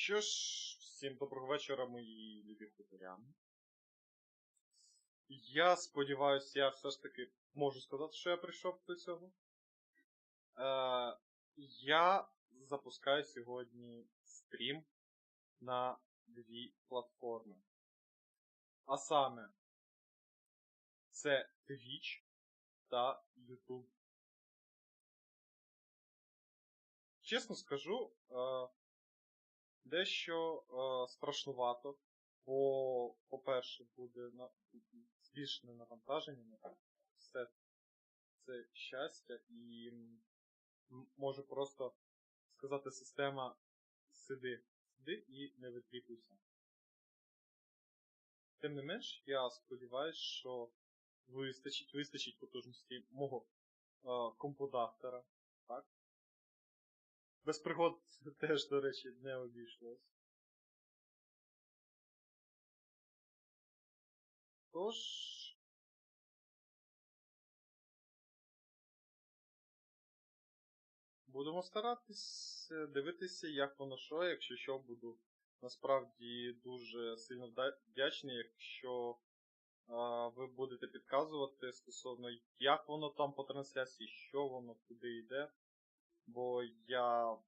Що ж, всім доброго вечора, мої любі хуторяни. Я сподіваюся, я все ж таки можу сказати, що я прийшов до цього. Е, я запускаю сьогодні стрім на дві платформи. А саме, це Twitch та YouTube. Чесно скажу, е, дещо е, страшнувато, бо, по-перше, буде на... збільшене навантаження на все це щастя, і можу просто сказати система сиди, сиди і не витріпуйся. Тим не менш, я сподіваюся, що вистачить, вистачить потужності мого е, компудактора, так? Без пригод теж, до речі, не обійшлось. Тож. Будемо старатись дивитися, як воно що, якщо що, буду насправді дуже сильно вдячний, якщо а, ви будете підказувати стосовно, як воно там по трансляції, що воно, куди йде. Бо я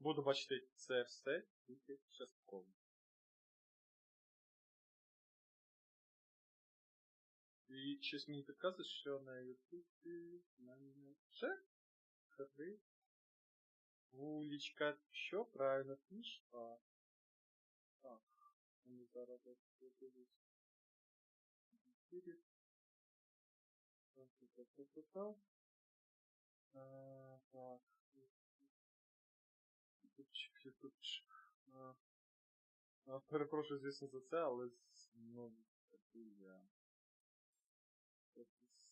буду бачити це все тільки частково. І щось мені підказує, що на Ютубі мене вже три вулічка. Що правильно пішла? Так, вони зараз подивлюсь. Так, так, так, так, так. А, Так. Ютубчик, перепрошую, звісно, за це, але ну, такий я. Якийсь.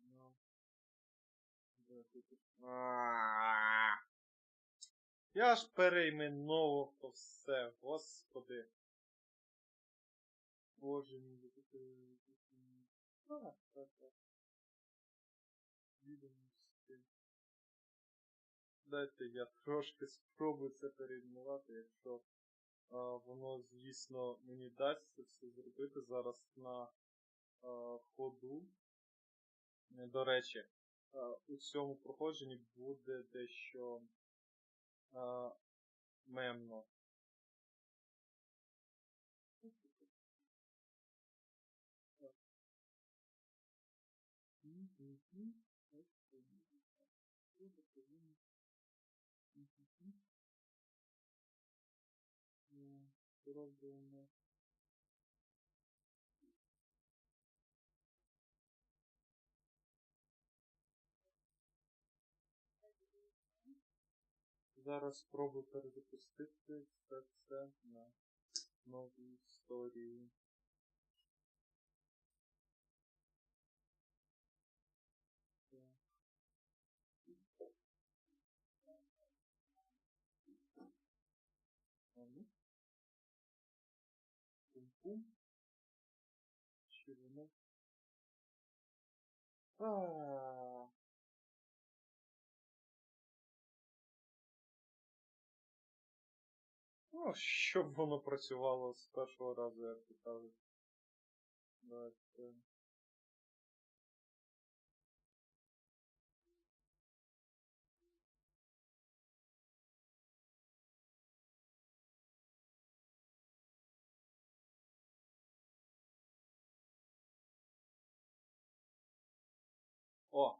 Ну. Я ж перейменовував то все, господи. Боже мій, е, тут, м. А, так, так. Відомості. Дайте я трошки спробую це перейменувати, якщо а, воно, звісно, мені дасть це все зробити зараз на а, ходу. До речі, а, у цьому проходженні буде дещо мемно. Зроблено. Зараз спробую перезапустити все це на новій історії. Пум-пум. Чи воно? А. Ну, щоб воно працювало з першого разу, як ти кажеш. Давайте. О!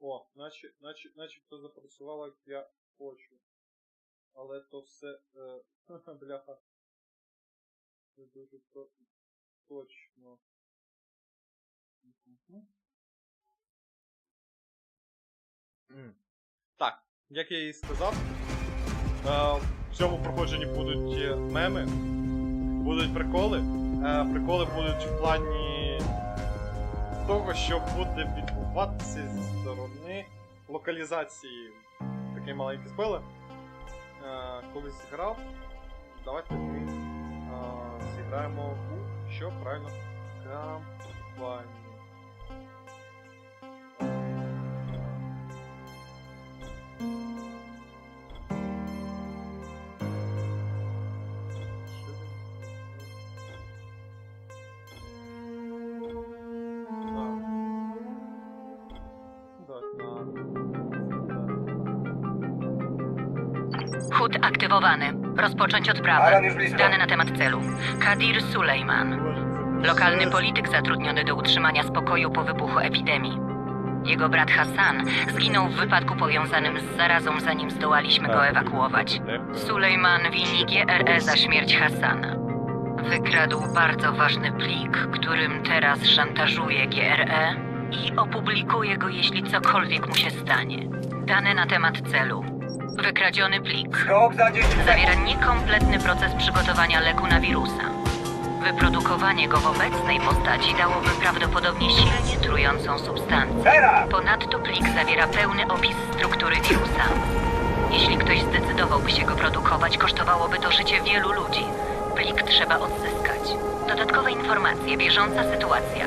О, наче, наче, начебто запрацювало, як я хочу. Але то все. Е, бляха. Не дуже то, точно. Так, як я і сказав, е, в цьому проходженні будуть е, меми, будуть приколи. Е, приколи будуть в плані того, що буде відбуватися зі сторони локалізації. Такий маленький спойлер. Е, колись грав. Давайте ми е, зіграємо у що правильно кампанію. Aktywowany. Rozpocząć odprawę. Alan już blisko. Dane na temat celu. Kadir Sulejman. Lokalny polityk zatrudniony do utrzymania spokoju po wybuchu epidemii. Jego brat Hassan zginął w wypadku powiązanym z zarazą, zanim zdołaliśmy go ewakuować. Sulejman wini GRE za śmierć Hassana. Wykradł bardzo ważny plik, którym teraz szantażuje GRE i opublikuje go, jeśli cokolwiek mu się stanie. Dane na temat celu. Wykradziony plik Skok za 10 zawiera niekompletny proces przygotowania leku na wirusa. Wyprodukowanie go w obecnej postaci dałoby prawdopodobnie silnie trującą substancję. Teraz! Ponadto plik zawiera pełny opis struktury wirusa. Jeśli ktoś zdecydowałby się go produkować, kosztowałoby to życie wielu ludzi. Plik trzeba odzyskać. Dodatkowe informacje, bieżąca sytuacja.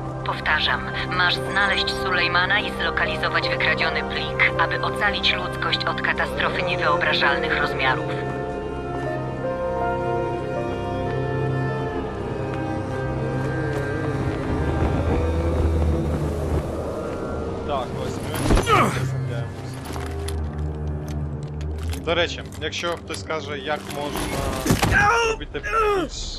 Powtarzam, masz znaleźć Sulejmana i zlokalizować wykradziony plik, aby ocalić ludzkość od katastrofy niewyobrażalnych rozmiarów. Так, возьмемо. Заземляємося. До речі, якщо хтось скаже, як можна робити більш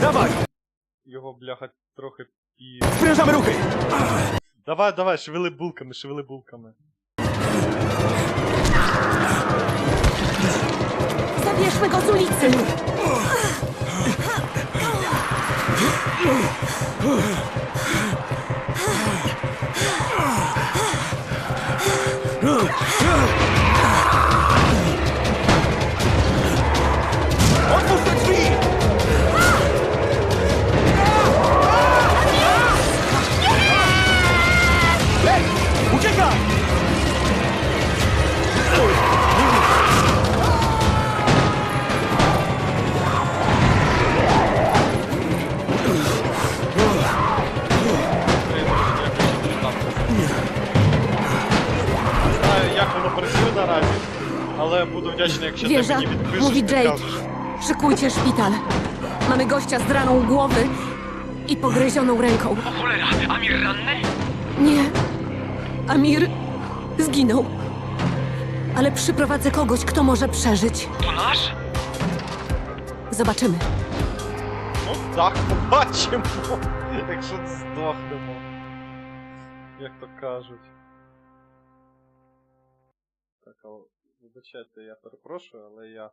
Dawaj! Його, бляха, трохи пі... Sprężamy ruchy! Давай, давай, шевели булками, шевели булками. Zabierzmy go z ulicy! Wieża, mówi Jade. Szykujcie szpital. Mamy gościa z raną głowy i pogryzioną ręką. O cholera, Amir ranny? Nie. Amir zginął. Ale przyprowadzę kogoś, kto może przeżyć. To nasz? Zobaczymy. No tak, macie. Jak szut zdochnę mu. Jak to każeć. Taka вибачайте, я перепрошую, але я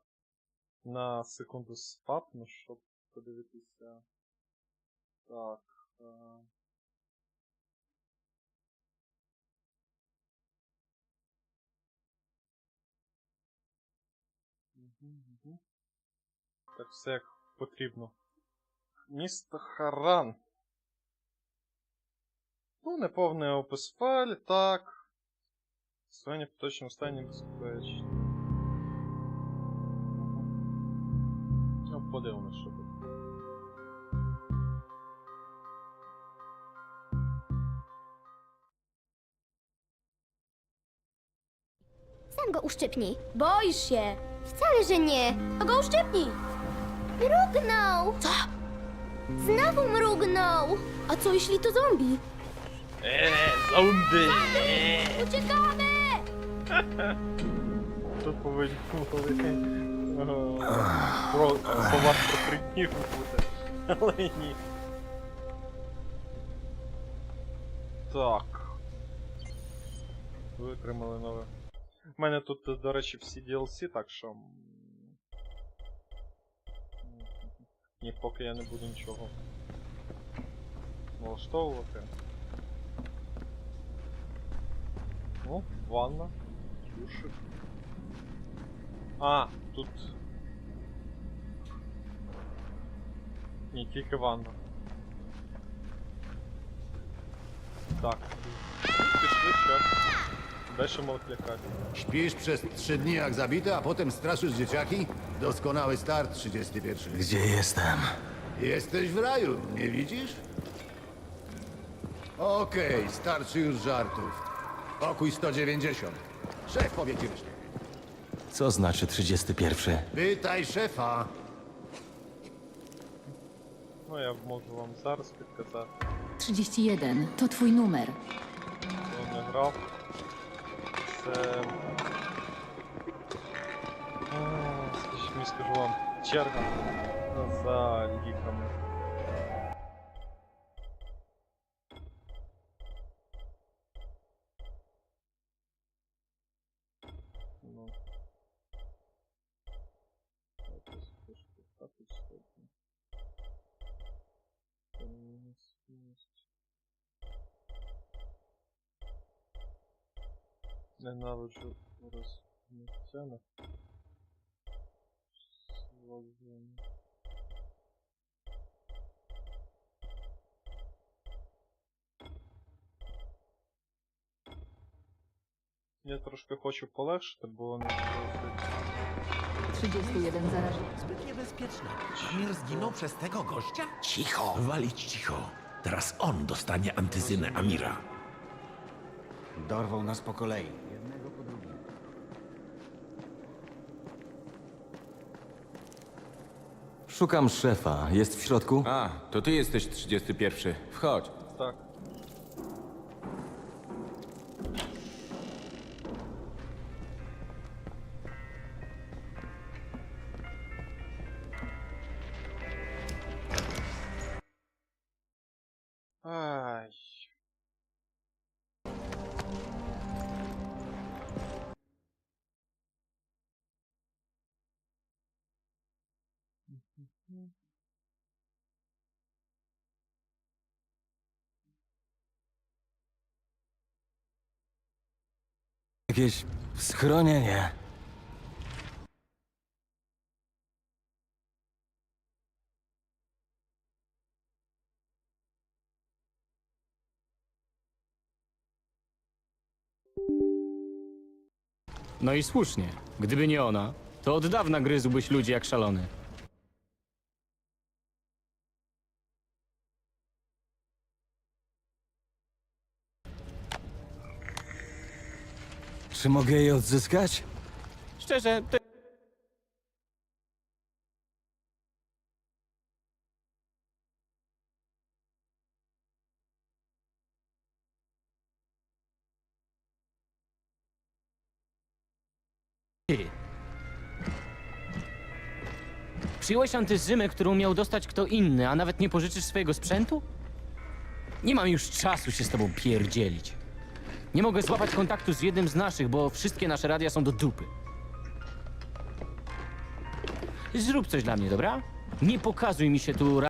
на секунду спапну, щоб подивитися. Так. Е... Так, все як потрібно. Місто Харан. Ну, неповний опис файлі, так. Створення в поточному стані безпечно. gospodę naszego. Sam go uszczypnij. Boisz się! Wcale, że nie. To go uszczypnij! Mrugnął! Co? Znowu mrugnął! A co jeśli to zombie? Eee, zombie! Eee. Uciekamy! To powiedział. Про слова про три дні. Але ні. Так. Ви отримали нове. У мене тут, до речі, всі DLC, так що. Ні, поки я не буду нічого налаштовувати. Ну, ванна, душик. А, тут. Ні, тільки ванна. Так. Пішли ще. Бешемо клікати. Śpisz przez trzy dni jak zabity, a potem straszysz dzieciaki? Doskonały start, 31. Gdzie jestem? Jesteś w raju, nie widzisz? Okej, starczy już żartów. Pokój 190. Szef powie ci resztę. Co znaczy 31? Pytaj szefa. Ну, я можу вам зараз підказати, 31. To twój numer. хто не грав. Це. А, Скажіть мені скажу вам, черга за ліками. Ну. Ненавиджу розміття на Словені. Я трошки хочу полегшити, бо не досить. 31 zarażeń. Zbyt niebezpieczne. Mir zginął przez tego gościa? Cicho! Walić cicho. Teraz on dostanie antyzynę Amira. Dorwał nas po kolei. Szukam szefa. Jest w środku? A, to ty jesteś 31. Wchodź. Tak. Jakieś schronienie. No i słusznie. Gdyby nie ona, to od dawna gryzłbyś ludzi jak szalony. Czy mogę je odzyskać? Szczerze, to... Ty. Przyjąłeś antyzymę, którą miał dostać kto inny, a nawet nie pożyczysz swojego sprzętu? Nie mam już czasu się z tobą pierdzielić. Nie mogę złapać kontaktu z jednym z naszych, bo wszystkie nasze radia są do dupy. Zrób coś dla mnie, dobra? Nie pokazuj mi się tu